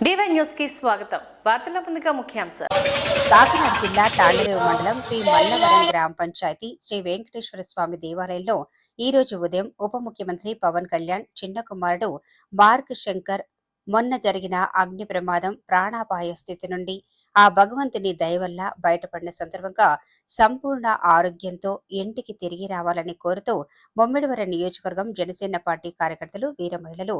DY న్యూస్కి స్వాగతం. వార్తల ముందుగా ముఖ్యాంశాలు. కాకినాడ జిల్లా తాండవేవు మండలం పి. మల్లవరం గ్రామ పంచాయతీ శ్రీ వెంకటేశ్వర స్వామి దేవాలయంలో ఈ రోజు ఉదయం ఉప ముఖ్యమంత్రి పవన్ కళ్యాణ్ చిన్న కుమారుడు మార్క్ శంకర్ మొన్న జరిగిన అగ్ని ప్రమాదం ప్రాణాపాయ స్థితి నుండి ఆ భగవంతుని దయవల్ల బయటపడిన సందర్భంగా సంపూర్ణ ఆరోగ్యంతో ఇంటికి తిరిగి రావాలని కోరుతూ బొమ్మిడివరం నియోజకవర్గం జనసేన పార్టీ కార్యకర్తలు వీర మహిళలు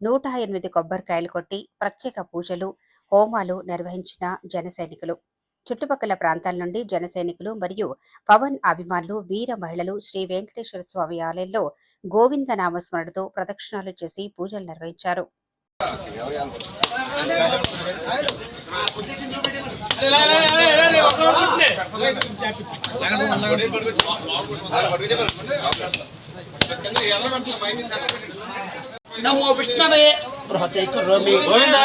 నూట ఎనిమిది కొబ్బరికాయలు కొట్టి ప్రత్యేక పూజలు హోమాలు నిర్వహించిన జనసైనికులు చుట్టుపక్కల ప్రాంతాల నుండి జనసైనికులు మరియు పవన్ అభిమానులు వీర మహిళలు శ్రీ వెంకటేశ్వర స్వామి ఆలయంలో గోవింద నామస్మరణతో ప్రదక్షిణాలు చేసి పూజలు నిర్వహించారు నమో విష్ణవే బృహతే కుర్వమి గోవిందా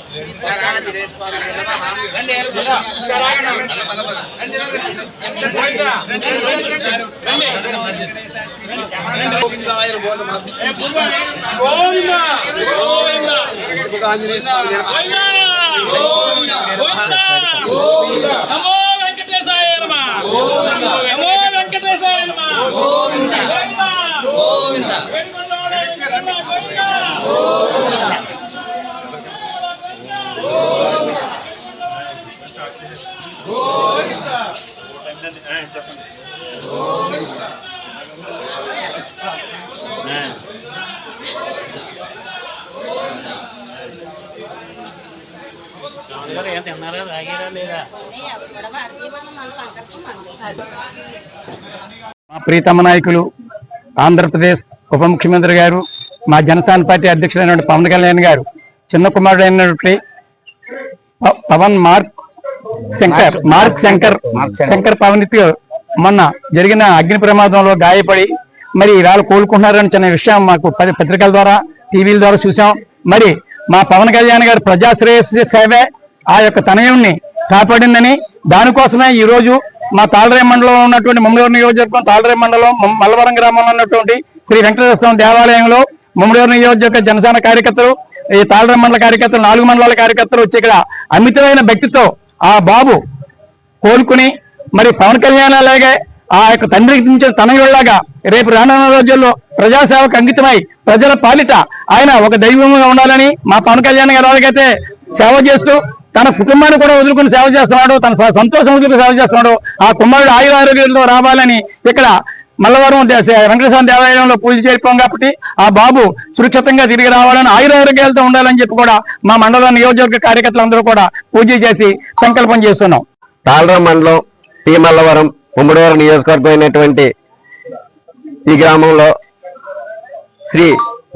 నమః గోవిందా గోవిందా ఆంజనేయ స్వామి నమో వెంకటేశాయ నమః నమో వెంకటేశాయ నమః గోవిందా గోవిందా గోవిందా మా ప్రీతమ నాయకులు ఆంధ్రప్రదేశ్ ఉప ముఖ్యమంత్రి గారు మా జనసేన పార్టీ అధ్యక్షుడైనటువంటి పవన్ కళ్యాణ్ గారు చిన్న కుమారుడు అయినటువంటి పవన్ మార్క్ శంకర్ మార్క్ శంకర్ శంకర్. పవన్తో మొన్న జరిగిన అగ్ని ప్రమాదంలో గాయపడి మరి వాళ్ళు కోలుకుంటున్నారని చిన్న విషయం మాకు పత్రికల ద్వారా టీవీల ద్వారా చూసాం. మరి మా పవన్ కళ్యాణ్ గారు ప్రజాశ్రేయస్సు సేవే ఆ యొక్క తనయుణ్ణి కాపాడిందని దానికోసమే ఈ రోజు మా తాళరే మండలంలో ఉన్నటువంటి ముమ్మడివరం నియోజకవర్గం తాళరే మండలం మల్లవరం గ్రామంలో ఉన్నటువంటి శ్రీ వెంకటేశ్వర స్వామి దేవాలయంలో ముమ్మడివరం నియోజకవర్గ జనసేన కార్యకర్తలు ఈ తాళరే మండల కార్యకర్తలు నాలుగు మండలాల కార్యకర్తలు వచ్చి ఇక్కడ అమితమైన భక్తితో ఆ బాబు కోలుకుని మరి పవన్ కళ్యాణ్ అలాగే ఆ యొక్క తండ్రికి నుంచి తనయుళ్ళాగా రేపు రానున్న రోజుల్లో ప్రజాసేవకు అంకితమై ప్రజల పాలిట ఆయన ఒక దైవంగా ఉండాలని మా పవన్ కళ్యాణ్ గారు ఎలాగైతే సేవ చేస్తూ తన కుటుంబాన్ని కూడా వదులుకుని సేవ చేస్తున్నాడు తన సంతోషం వదులుకుని సేవ చేస్తున్నాడు ఆ కుమారుడు ఆయుర ఆరోగ్యంలో రావాలని ఇక్కడ మల్లవరం వెంకటేశ్వర దేవాలయంలో పూజ చేరిపోం కాబట్టి ఆ బాబు సురక్షితంగా తిరిగి రావాలని ఆయుర ఆరోగ్యాలతో ఉండాలని చెప్పి కూడా మా మండల నియోజకవర్గ కార్యకర్తలందరూ కూడా పూజ చేసి సంకల్పం చేస్తున్నాం. తాళరం మండలం టీ మల్లవరం ఉమ్మడివరం నియోజకవర్గం అయినటువంటి ఈ గ్రామంలో శ్రీ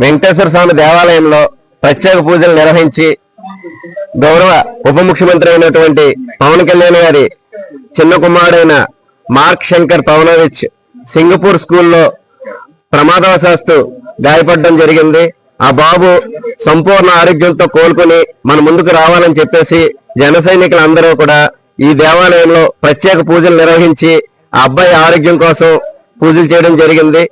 వెంకటేశ్వర స్వామి దేవాలయంలో ప్రత్యేక పూజలు నిర్వహించి గౌరవ ఉప ముఖ్యమంత్రి అయినటువంటి పవన్ కళ్యాణ్ గారి చిన్న కుమారుడైన మార్క్ శంకర్ పవనోవిచ్ సింగపూర్ స్కూల్లో ప్రమాదవశాస్తు గాయపడడం జరిగింది. ఆ బాబు సంపూర్ణ ఆరోగ్యంతో కోలుకుని మన ముందుకు రావాలని చెప్పేసి జన సైనికులందరూ కూడా ఈ దేవాలయంలో ప్రత్యేక పూజలు నిర్వహించి ఆ అబ్బాయి ఆరోగ్యం కోసం పూజలు చేయడం జరిగింది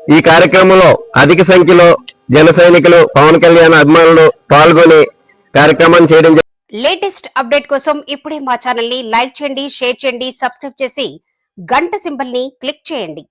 ఈ కార్యక్రమంలో అధిక సంఖ్యలో జన సైనికులు పవన్ కళ్యాణ్ అభిమానులు పాల్గొని కార్యక్రమం చేయడం జరిగింది. లేటెస్ట్ అప్డేట్ కోసం ఇప్పుడే మా ఛానల్ని లైక్ చేయండి షేర్ చేయండి సబ్స్క్రైబ్ చేసి గంట సింబల్ని క్లిక్ చేయండి